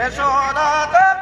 যশোদাতে হরিচন্দ্র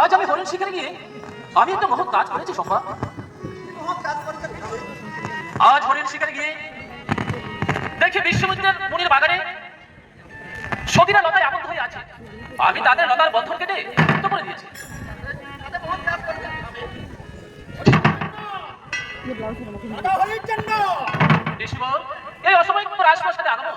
আজ আমি হরিণ শিকারে গিয়ে আমি একটা মহৎ কাজ করেছি সম্পা আজ হরিণ শিকারে গিয়ে দেখি বিশ্ববিদ্যালয়ের মনির বাগানে সতীরা লতায় আবদ্ধ হয়ে আছে। আমি তাদের লতার বন্ধন কেটে মুক্ত করে দিয়েছি। এই অসময় কোনো রাজপ্রাসাদে আগমন।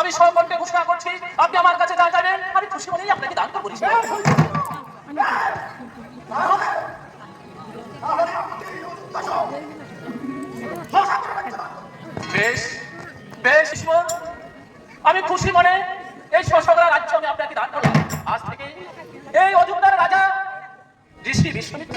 আমি সকলকে ঘোষণা করছি, আপনি আমার কাছে যা যাবেন আমি খুশি মনেই আপনাকে দান করব বেশ বেশ আমি খুশি মনে এই শশকরা রাজ্য আমি আপনাকে দান করলাম আজ থেকে এই অযোধ্যার রাজা ঋষি বিশ্বমিত্র।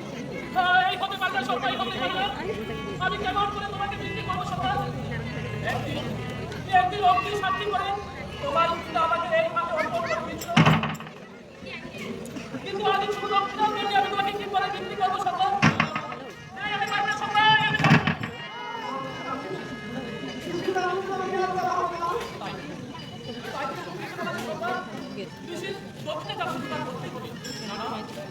এই হতে পারবে সরকারি হতে পারবে আমি কেমন করে তোমাকে বিক্রি করব সরকার একদিন অগ্নি সাক্ষী করে তোমার উচিত আমাকে এই কিন্তু আমি শুধু অগ্নি আমি তোমাকে কি করে বিক্রি করব সরকার দক্ষিণে যাব না না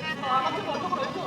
আমাকে বন্ধ করেছ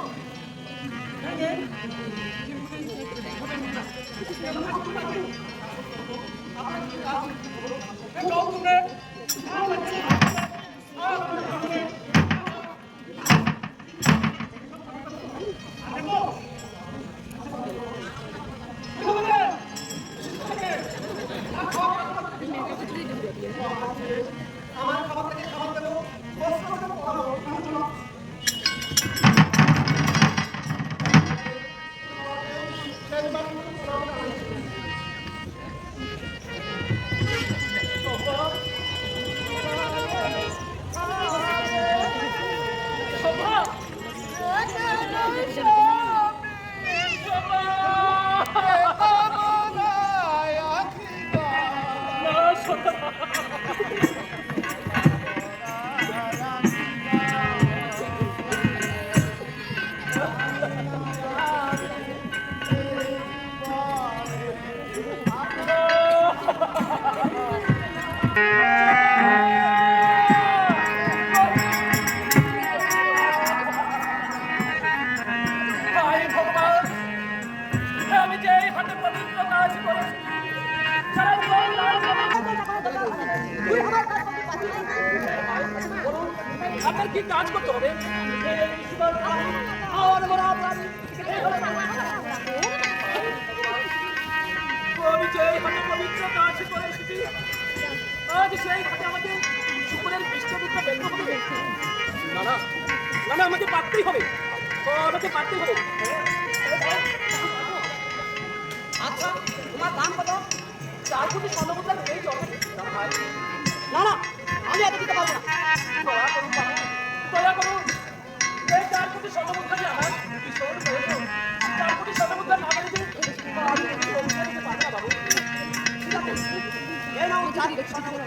না না না না আমাকে পারতেই হবে। আমাকে পারতেই হবে। আচ্ছা তোমার দাম কত? চার কোটি স্বর্ণমুদ্রা এই না না, আমি এত দিতে পারব না। দয়া করুন, এই চার কোটি স্বর্ণমুদ্রা যে আমার। চার কোটি স্বর্ণমুদ্রা না যে আমি দিতে পারব না, বাবু। এই নাও চার কোটি স্বর্ণমুদ্রা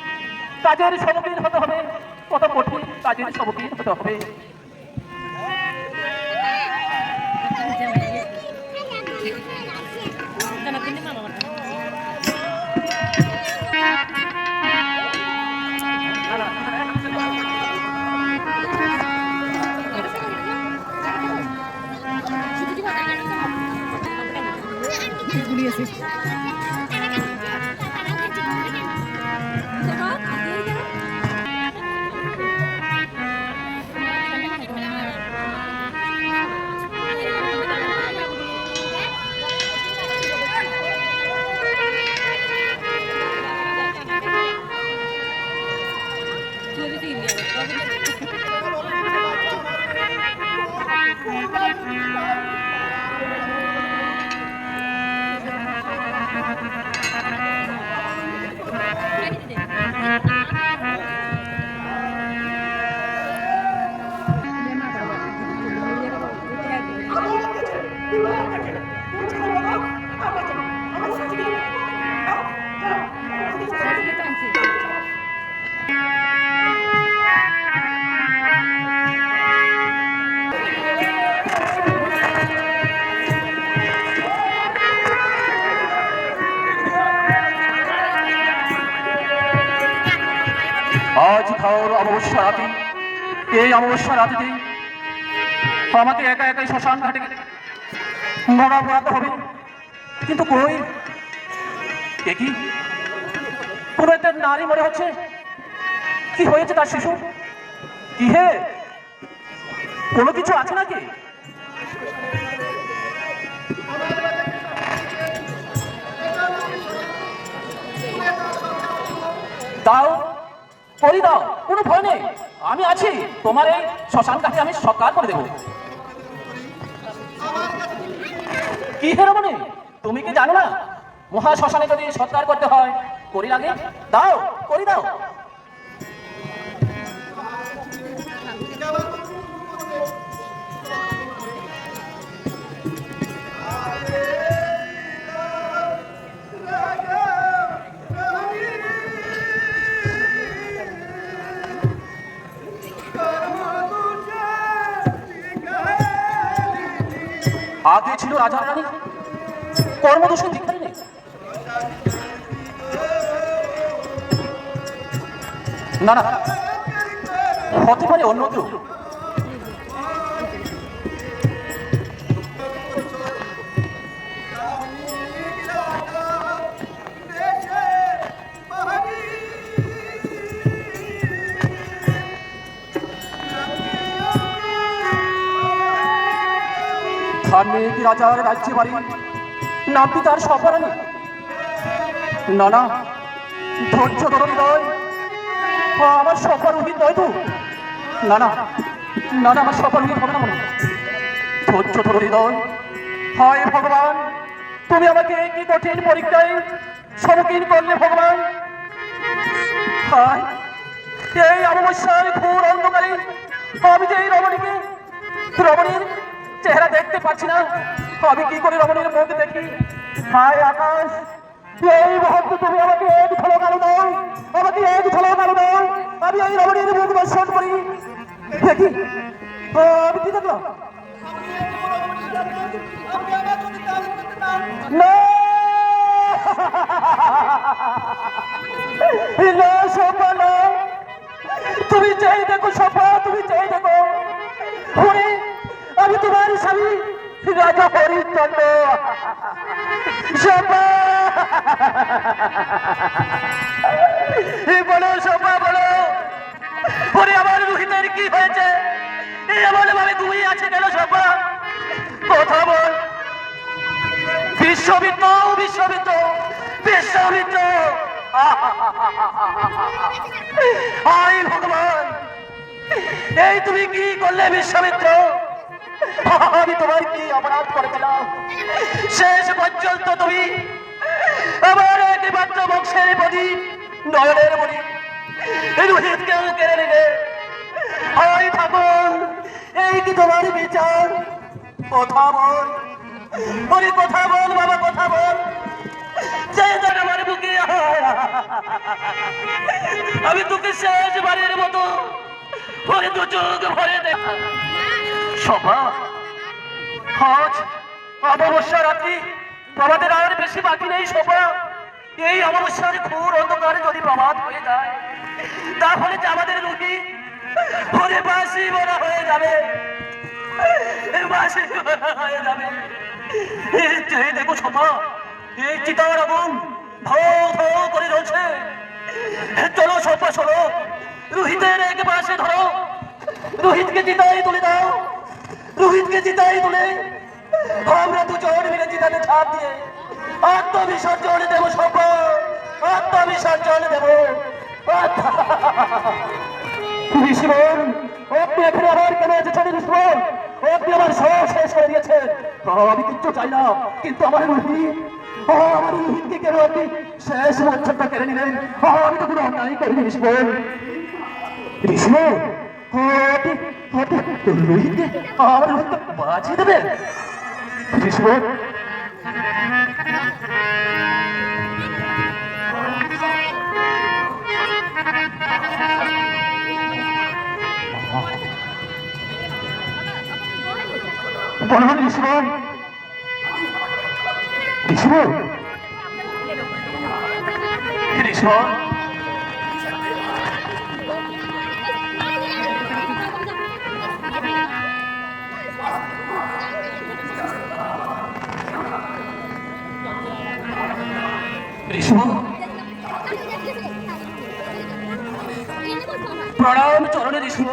কাজের সম্মুখীন হতে হবে। কত কঠিন কাজের সম্মুখীন হতে হবে। আজ ধর অমাবস্যা রাতি, এই অমাবস্যা রাতিতে আমাকে একা একাই শ্মশান ঘাটে মরা পড়াতে হবে। কিন্তু কই? একই কোনো একটা নারী মনে হচ্ছে কি হয়েছে তার শিশু? কি হে? কোনো কিছু আছে নাকি? দাও করি দাও, কোনো ভয় নেই। আমি আছি, তোমার এই শ্মশান কাছে আমি সৎকার করে দেবো। কি হে হেরমনে তুমি কি জানো না? মহা শ্মশানে যদি সৎকার করতে হয়, করি লাগে? দাও, করি দাও। আগে ছিল রাজা রানী। কর্মদোষে নেই না না হতে পারে অন্য কেউ ধার্মিক রাজার রাজ্যে বাড়ি। নামটি তার সফরানি না না ধৈর্য ধরি নয় ও, আমার সফরহিত নয় তো? না না না আমার সফরহিত হবে না ধৈর্য ধরি নয় হায় ভগবান, তুমি আমাকে কি কঠিন পরীক্ষায় সম্মুখীন করলে ভগবান? হায়, এই অমাবস্যার ঘোর অন্ধকারে আমি যে এই রমণীকে, রমণীর চেহারা দেখতে পাচ্ছি না। আমি কি করে রমণীর মুখ দেখি? হায় আকাশ, এই মুহূর্তে তুমি আমাকে এক দাও। আমাকে এক দাও। আমি এই রমণীর মুখ দর্শন করি। দেখি। আমি কি তুমি চাই দেখো সফা তুমি চাই দেখো। হরে আমি তোমার স্বামী। রাজা হরিচন্দ্র। বলো হরে আমার রোহিতের কি হয়েছে? কথা বল। আই ভগবান। এই তুমি কি করলে বিশ্বমিত্র আমি তোমার কি অপরাধ করেছিলাম। শেষ পর্যন্ত তুমি আমার একমাত্র বংশের প্রতি নয়নের মনি রোহিতকেও কেড়ে নিলে হয় ঠাকুর এই কি তোমার বিচার? কথা বল। ওরে কথা বল বাবা কথা বল। আমার বুকে। আমি তোকে শেষ বাড়ির মতো ভরে দু চোখ ভরে দে সভা আজ অমাবস্যা রাত্রি আমাদের আর বেশি বাকি নেই সভা এই অমাবস্যার ঘোর অন্ধকারে যদি প্রভাত হয়ে যায়, তাহলে যে আমাদের রুগী ভরে বাসি বড় হয়ে যাবে। বাসি হয়ে যাবে। এই দেখো সভা এই চিতার আগুন ধো ধো করে রয়েছে চলো সভা চলো রোহিতের এক পাশে ধরো। রোহিতকে জিতাই তুলে দাও। রোহিতকে জিতাই তুলে আমরা দুজন মিলে জিতাতে ছাপ দিয়ে আত্মবিসর্জন দেবো সভা আত্মবিসর্জন দেবো। আমার সব শেষ করে দিয়েছেন। আমি কিচ্ছু চাই না, কিন্তু আমার আমার কেন আমি তো কোনো অন্যায় করিনি আপনি আপনি রোহিতকে আমার রোহিতকে বাঁচিয়ে দেবেন ঋষিবর বলুন ঋষিবর ঋষিবর ঋষিবর প্রণাম চরণে ঋষভ।